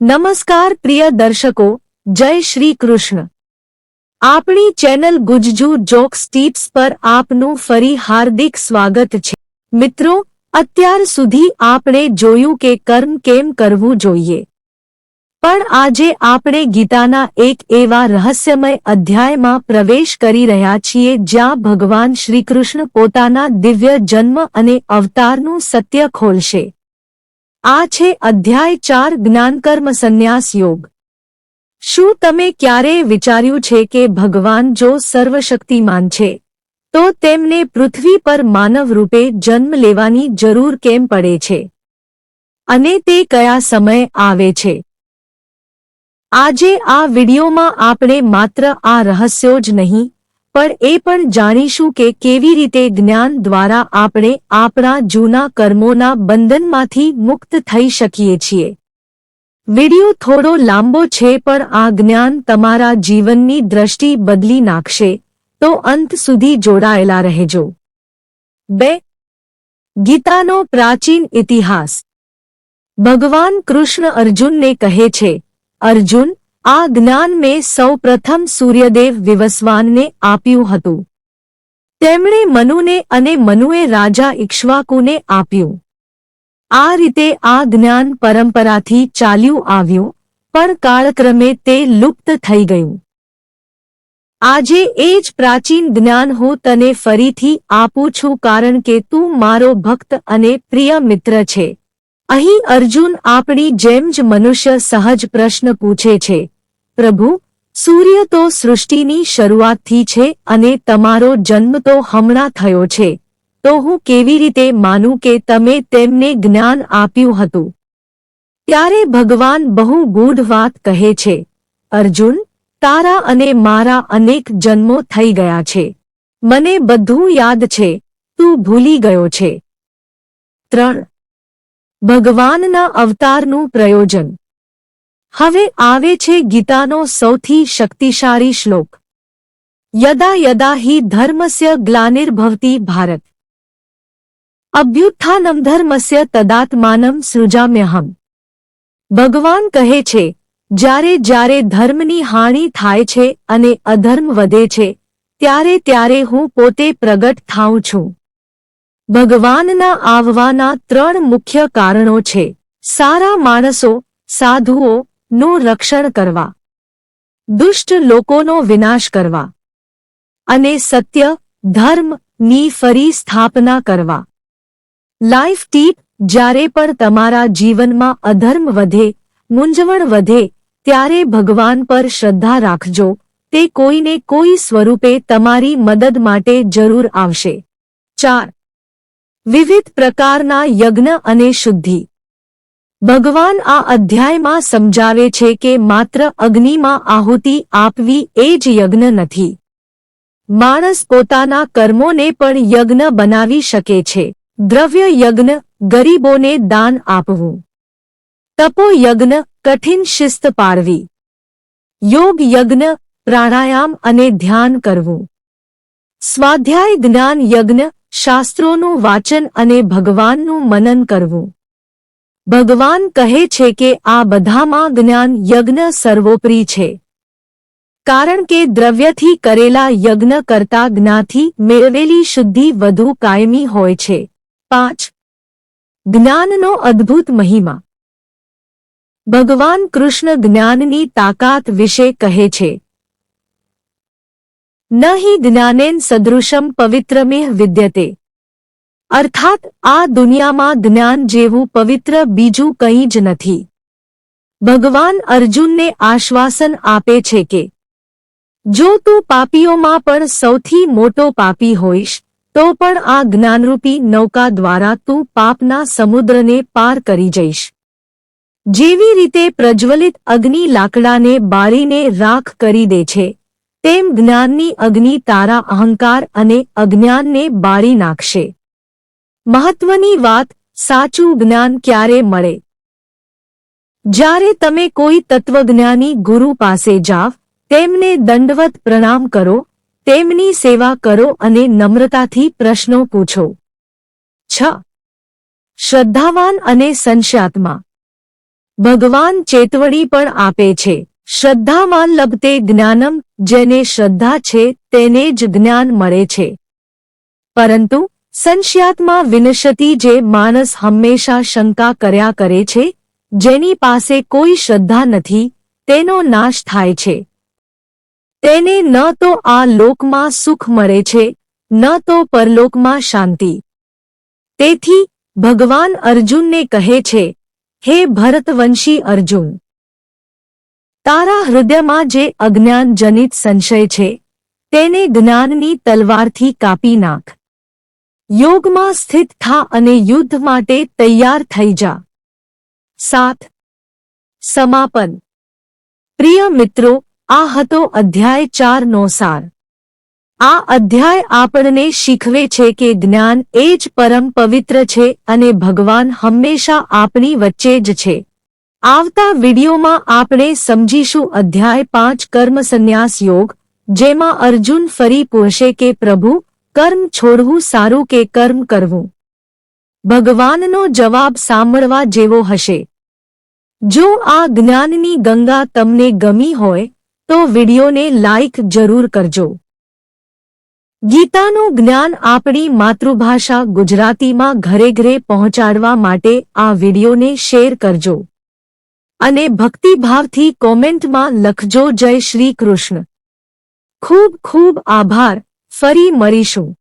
નમસ્કાર પ્રિય દર્શકો, જય શ્રી કૃષ્ણ. આપણી ચેનલ ગુજજુ જોક્સ ટીપ્સ પર આપનું ફરી હાર્દિક સ્વાગત છે. મિત્રો, અત્યાર સુધી આપણે જોયું કે કર્મ કેમ કરવું જોઈએ. પણ આજે આપણે ગીતાના એક એવા રહસ્યમય અધ્યાયમાં પ્રવેશ કરી રહ્યા છીએ જ્યાં ભગવાન શ્રીકૃષ્ણ પોતાના દિવ્ય જન્મ અને અવતારનું સત્ય ખોલશે. આ છે અધ્યાય ચાર જ્ઞાનકર્મ સંન્યાસ યોગ. શું તમે ક્યારેય વિચાર્યું છે કે ભગવાન જો સર્વશક્તિમાન છે, તો તેમને પૃથ્વી પર માનવ રૂપે જન્મ લેવાની જરૂર કેમ પડે છે? અને તે કયા સમય આવે છે? આજે આ વિડિયોમાં આપણે માત્ર આ રહસ્યો જ નહીં પણ એ પણ જાણીશું કે કેવી રીતે જ્ઞાન દ્વારા આપણે આપણા જૂના કર્મોના બંધનમાંથી મુક્ત થઈ શકીએ છીએ. વિડિયો થોડો લાંબો છે પણ આ જ્ઞાન તમારા જીવનની દ્રષ્ટિ બદલી નાખશે, તો અંત સુધી જોડાયેલા રહેજો. બે. ગીતાનો પ્રાચીન ઇતિહાસ. ભગવાન કૃષ્ણ અર્જુનને કહે છે, અર્જુન આ જ્ઞાન મેં સૌ પ્રથમ સૂર્યદેવ વિવસ્વાનને આપ્યું હતું. તેમણે મનુને અને મનુએ રાજા ઇક્ષ્વાકુને આપ્યું. આ રીતે આ જ્ઞાન પરંપરાથી ચાલ્યું આવ્યું, પણ કાળક્રમે તે લુપ્ત થઈ ગયું. આજે એ જ પ્રાચીન જ્ઞાન હું તને ફરીથી આપું છું કારણ કે તું મારો ભક્ત અને પ્રિય મિત્ર છે. અહીં અર્જુન આપણી જેમ જ મનુષ્ય સહજ પ્રશ્ન પૂછે છે. પ્રભુ, સૂર્ય તો સૃષ્ટિની શરૂઆતથી છે અને તમારો જન્મ તો હમણાં થયો છે. તો હું કેવી રીતે માનું કે તમે તેમને જ્ઞાન આપ્યું હતું? ત્યારે ભગવાન બહુ ગૂઢ વાત કહે છે, અર્જુન, તારા અને મારા અનેક જન્મો થઈ ગયા છે. મને બધું યાદ છે. તું ભૂલી ગયો છે. ત્રણ. ભગવાનના અવતારનું પ્રયોજન. હવે આવે છે ગીતાનો સૌથી શક્તિશાળી શ્લોક. યદા યદા હિ ધર્મસ્ય ગ્લાનિર્ભવતી ભારત. અભ્યુત્થાનમ ધર્મસ્ય તદાત્માનમ સૃજામ્યહમ. ભગવાન કહે છે, જ્યારે જ્યારે ધર્મની હાનિ થાય છે અને અધર્મ વધે છે, ત્યારે ત્યારે હું પોતે પ્રગટ થાઉં છું. ભગવાનના આવવાના ત્રણ મુખ્ય કારણો છે. સારા માણસો, સાધુઓ નું રક્ષણ કરવા. દુષ્ટ લોકોનો વિનાશ કરવા. અને સત્ય, ધર્મની ફરી સ્થાપના કરવા. લાઈફ ટીપ જ્યારે પણ તમારા જીવનમાં અધર્મ વધે, મૂંઝવણ વધે, ત્યારે ભગવાન પર શ્રદ્ધા રાખજો. તે કોઈને કોઈ સ્વરૂપે તમારી મદદ માટે જરૂર આવશે. ચાર. વિવિધ પ્રકારના યજ્ઞ અને શુદ્ધિ. ભગવાન આ અધ્યાયમાં સમજાવે છે કે માત્ર અગ્નિમાં આહુતિ આપવી એ જ યજ્ઞ નથી. માણસ પોતાના કર્મોને પણ યજ્ઞ બનાવી શકે છે. દ્રવ્ય યજ્ઞ, ગરીબોને દાન આપવું. તપો યજ્ઞ, કઠિન શિસ્ત પાળવી. યોગ યજ્ઞ, પ્રાણાયામ અને ધ્યાન કરવું. સ્વાધ્યાય જ્ઞાન યજ્ઞ, શાસ્ત્રોનું વાચન અને ભગવાનનું મનન કરવું. ભગવાન કહે છે કે આ બધામાં જ્ઞાન યજ્ઞ સર્વોપરી છે. કારણ કે દ્રવ્યથી કરેલા યજ્ઞ કરતા જ્ઞાથી મેળવેલી શુદ્ધિ વધુ કાયમી હોય છે. પાંચ. જ્ઞાનનો અદ્ભુત મહિમા. ભગવાન કૃષ્ણ જ્ઞાનની તાકાત વિશે કહે છે. ન જ્ઞાનેન સદૃશમ પવિત્રમેહ વિદ્યતે. અર્થાત, આ દુનિયામાં જ્ઞાન જેવું પવિત્ર બીજું કંઈ જ નથી. ભગવાન અર્જુનને આશ્વાસન આપે છે કે, જો તું પાપીઓમાં પણ સૌથી મોટો પાપી હોઈશ, તો પણ આ જ્ઞાનરૂપી નૌકા દ્વારા તું પાપના સમુદ્રને પાર કરી જઈશ. જેવી રીતે પ્રજ્વલિત અગ્નિ લાકડાને બાળીને રાખ કરી દે છે, તેમ જ્ઞાનની અગ્નિ તારા અહંકાર અને અજ્ઞાનને બાળી નાખશે. મહત્વની વાત, સાચું જ્ઞાન ક્યારે મળે? જ્યારે તમે કોઈ તત્વજ્ઞાની ગુરુ પાસે જાવ તેમને દંડવત પ્રણામ કરો, તેમની સેવા કરો અને નમ્રતાથી પ્રશ્નો પૂછો. છ. શ્રદ્ધાવાન અને સંશયાત્મા. ભગવાન ચેતવણી પણ આપે છે. શ્રદ્ધામાં લભતે જ્ઞાનમ, જેને શ્રદ્ધા છે, તેને જ જ્ઞાન મળે છે. પરંતુ સંશયાત્મા વિનશતી જે માણસ હંમેશા શંકા કર્યા કરે છે, જેની પાસે કોઈ શ્રદ્ધા નથી, તેનો નાશ થાય છે. તેને ન તો આ લોકમાં સુખ મળે છે, ન તો પરલોકમાં શાંતિ. તેથી, ભગવાન અર્જુનને કહે છે, હે ભરતવંશી અર્જુન! તારા હૃદયમાં જે અજ્ઞાનજનિત સંશય છે, તેને જ્ઞાનની તલવારથી કાપી નાખ. યોગમાં સ્થિત થા અને યુદ્ધ માટે તૈયાર થઈ જા. સાત. સમાપન. પ્રિય મિત્રો, આ હતો અધ્યાય ચાર નો સાર. આ અધ્યાય આપણને શીખવે છે કે જ્ઞાન એ જ પરમ પવિત્ર છે અને ભગવાન હંમેશા આપણી વચ્ચે જ છે. આવતા વિડીયોમાં આપણે સમજીશું અધ્યાય પાંચ કર્મ સંન્યાસ યોગ, જેમાં અર્જુન ફરી પૂછશે કે પ્રભુ કર્મ છોડવું સારું કે કર્મ કરવું? ભગવાનનો જવાબ સાંભળવા જેવો હશે. જો આ જ્ઞાનની ગંગા તમને ગમી હોય, તો વિડીયોને લાઈક જરૂર કરજો. ગીતાનું જ્ઞાન આપણી માતૃભાષા ગુજરાતીમાં ઘરે ઘરે પહોંચાડવા માટે આ વિડીયોને શેર કરજો. અને ભક્તિભાવથી કોમેન્ટમાં લખજો જય શ્રી કૃષ્ણ. ખૂબ ખૂબ આભાર. ફરી મળીશું.